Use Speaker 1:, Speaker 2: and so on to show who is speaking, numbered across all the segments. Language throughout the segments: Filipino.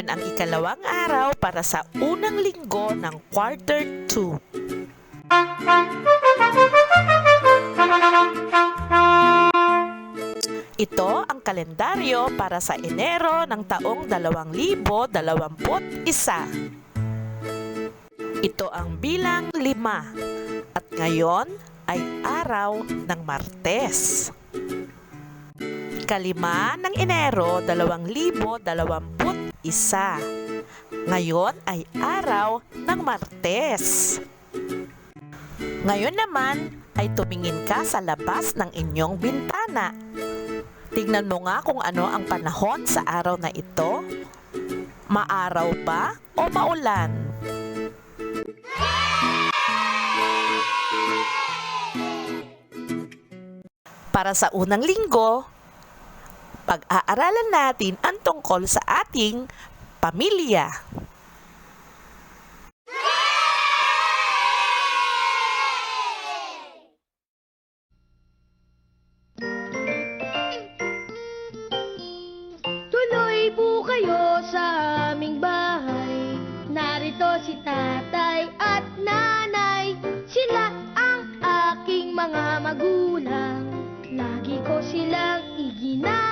Speaker 1: Ngayon ang ikalawang araw para sa unang linggo ng quarter 2. Ito ang kalendaryo para sa Enero ng taong 2021. Ito ang bilang lima at ngayon ay araw ng Martes. Kalima ng Enero 2021. Ngayon ay araw ng Martes. Ngayon naman ay tumingin ka sa labas ng inyong bintana. Tignan mo nga kung ano ang panahon sa araw na ito. Maaraw ba o maulan? Para sa unang linggo, pag-aaralan natin ang tungkol sa ating pamilya.
Speaker 2: Tuloy po kayo sa aming bahay. Narito si tatay at nanay. Sila ang aking mga magulang. Lagi ko silang iginagalang.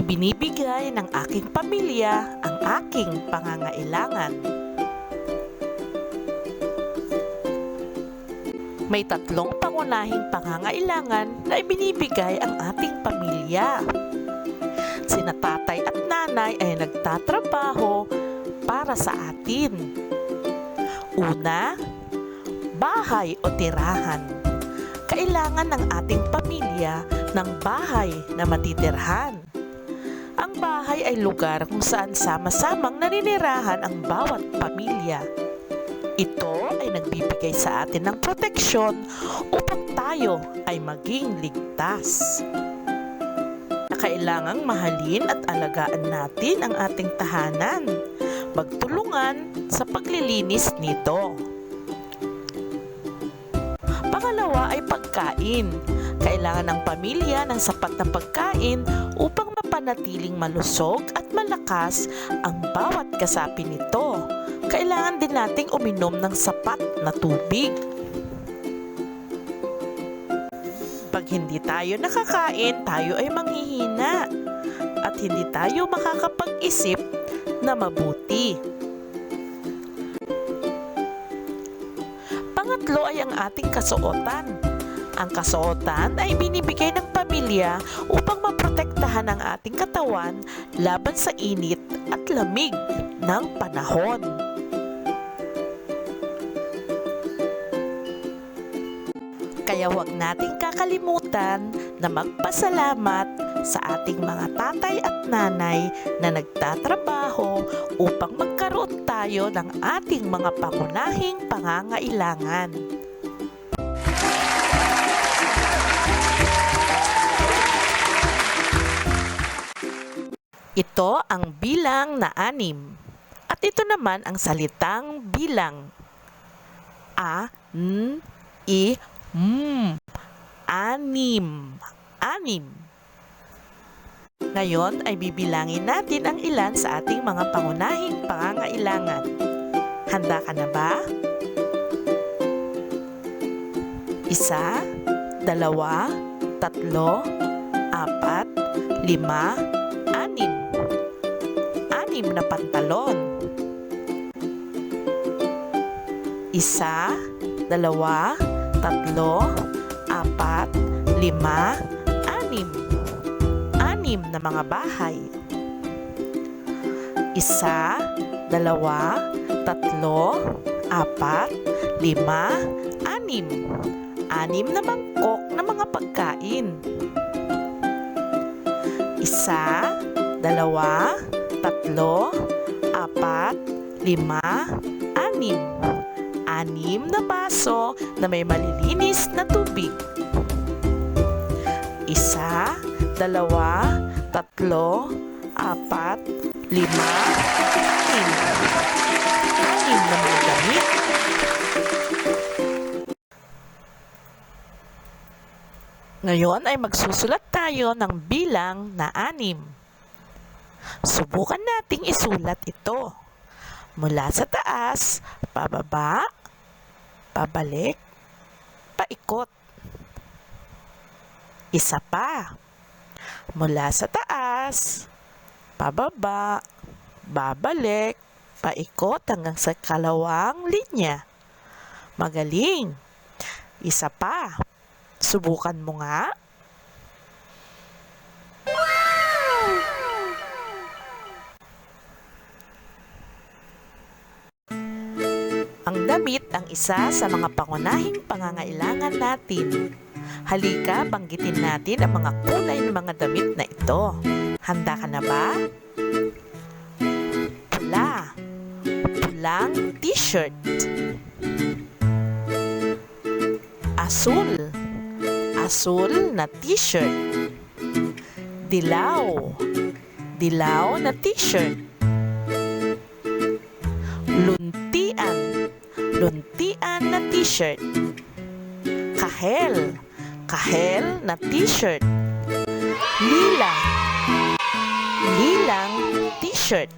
Speaker 1: Ibinibigay ng aking pamilya ang aking pangangailangan. May tatlong pangunahing pangangailangan na ibinibigay ang ating pamilya. Sina tatay at nanay ay nagtatrabaho para sa atin. Una, bahay o tirahan. Kailangan ng ating pamilya ng bahay na matitirhan. Ang bahay ay lugar kung saan sama-samang naninirahan ang bawat pamilya. Ito ay nagbibigay sa atin ng proteksyon upang tayo ay maging ligtas. Kailangang mahalin at alagaan natin ang ating tahanan. Magtulungan sa paglilinis nito. Pangalawa ay pagkain. Kailangan ng pamilya ng sapat na pagkain upang mapanatiling malusog at malakas ang bawat kasapi nito. Kailangan din nating uminom ng sapat na tubig. Pag hindi tayo nakakain, tayo ay manghihina at hindi tayo makakapag-isip na mabuti. Pangatlo ay ang ating kasuotan. Ang kasuotan ay binibigay ng pamilya upang maprotektahan ang ating katawan laban sa init at lamig ng panahon. Kaya huwag nating kakalimutan na magpasalamat sa ating mga tatay at nanay na nagtatrabaho upang magkaroon tayo ng ating mga pangunahing pangangailangan. Ito ang bilang na anim. At ito naman ang salitang bilang. A, N, I, M. Anim. Anim. Ngayon ay bibilangin natin ang ilan sa ating mga pangunahing pangangailangan. Handa ka na ba? Isa, dalawa, tatlo, apat, lima. Anim na pantalon. Isa, dalawa, tatlo, apat, lima, anim. anim na mga bahay. Isa, dalawa, tatlo, apat, lima, anim. Anim na mangkok na mga pagkain. Isa, dalawa, tatlo, apat, lima, anim. Anim na baso na may malilinis na tubig. Isa, dalawa, tatlo, apat, lima, anim. Anim na mga damit. Ngayon ay magsusulat tayo ng bilang na anim. Subukan nating isulat ito. Mula sa taas, pababa, pabalik, paikot. Isa pa. Mula sa taas, pababa, babalik, paikot hanggang sa kalawang linya. Magaling. Isa pa. Subukan mo nga. Ang isa sa mga pangunahing pangangailangan natin. Halika, banggitin natin ang mga kulay ng mga damit na ito. Handa ka na ba? Pula. Pulang t-shirt. Asul. Asul na t-shirt. Dilaw. Dilaw na t-shirt. Luntian. T-shirt. Kahel. Kahel na t-shirt. Lila. Lilang t-shirt.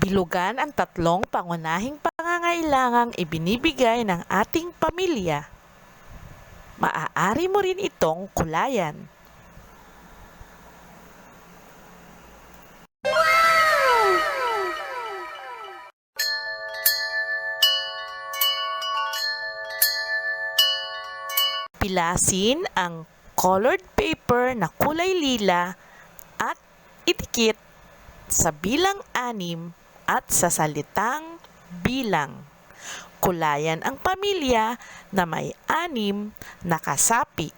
Speaker 1: Bilugan ang tatlong pangunahing pangangailangang ibinibigay ng ating pamilya. Maaari mo rin itong kulayan. Pilasin ang colored paper na kulay lila at itikit sa bilang anim at sa salitang bilang. Kulayan ang pamilya na may anim na kasapi.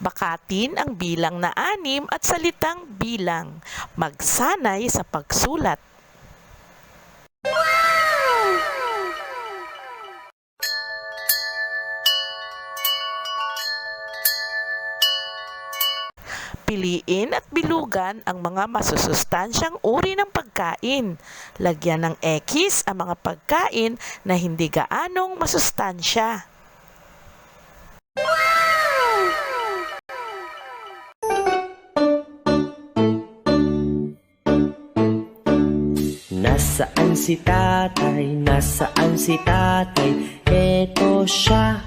Speaker 1: Bakatin ang bilang na anim at salitang bilang. Magsanay sa pagsulat. Piliin at bilugan ang mga masusustansyang uri ng pagkain. Lagyan ng X ang mga pagkain na hindi gaanong masustansya.
Speaker 3: Nasaan si tatay? Nasaan si tatay? Heto siya,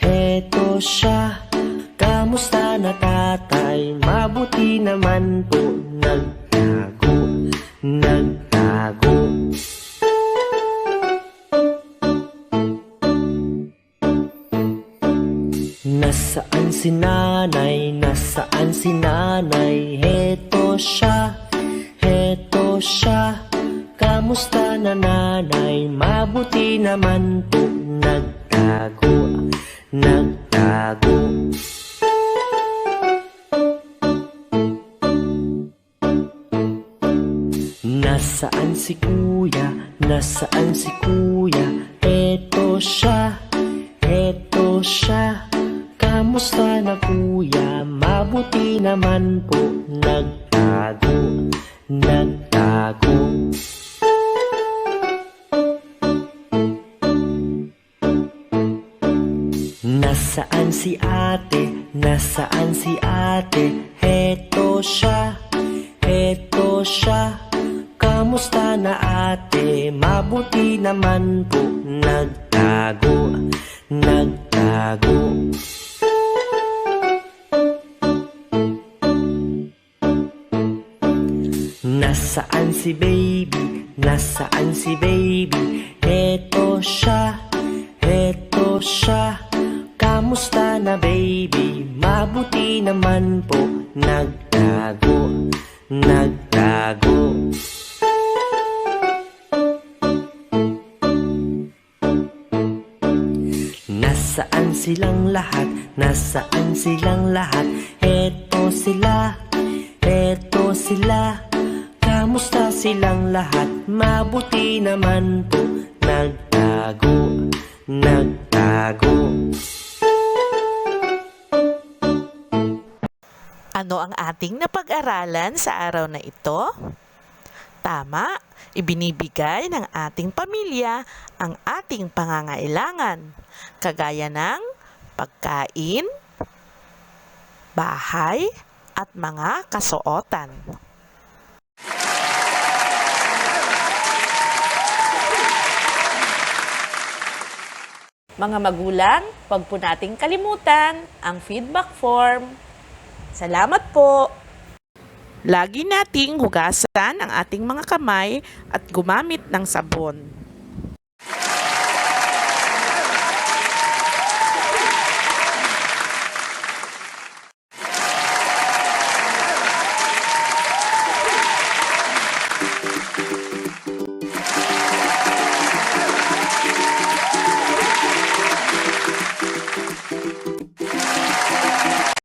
Speaker 3: heto siya Kamusta na tatay? Mabuti naman po Nagtago, nagtago Nasaan si nanay? Nasaan si nanay? Heto siya, heto siya Kamusta na nanay? Mabuti naman po Nagtago, nagtago si kuya? Nasaan si kuya? Eto siya, eto siya Kamusta na kuya? Mabuti naman po Nagtago, nagtago Nasaan si ate? Nasaan si ate? Heto siya, heto siya Kamusta na ate? Mabuti naman po Nagtago, nagtago Nasaan si baby? Nasaan si baby? Heto siya, heto siya Kamusta na baby? Mabuti naman po Nagtago, nagtago Nasaan silang lahat? Nasaan silang lahat? Heto sila, heto sila Kamusta silang lahat? Mabuti naman po Nagtago, nagtago
Speaker 1: Ano ang ating napag-aralan sa araw na ito? Tama, ibinibigay ng ating pamilya ang ating pangangailangan, kagaya ng pagkain, bahay, at mga kasuotan. Mga magulang, huwag po nating kalimutan ang feedback form. Salamat po! Lagi nating hugasan ang ating mga kamay at gumamit ng sabon.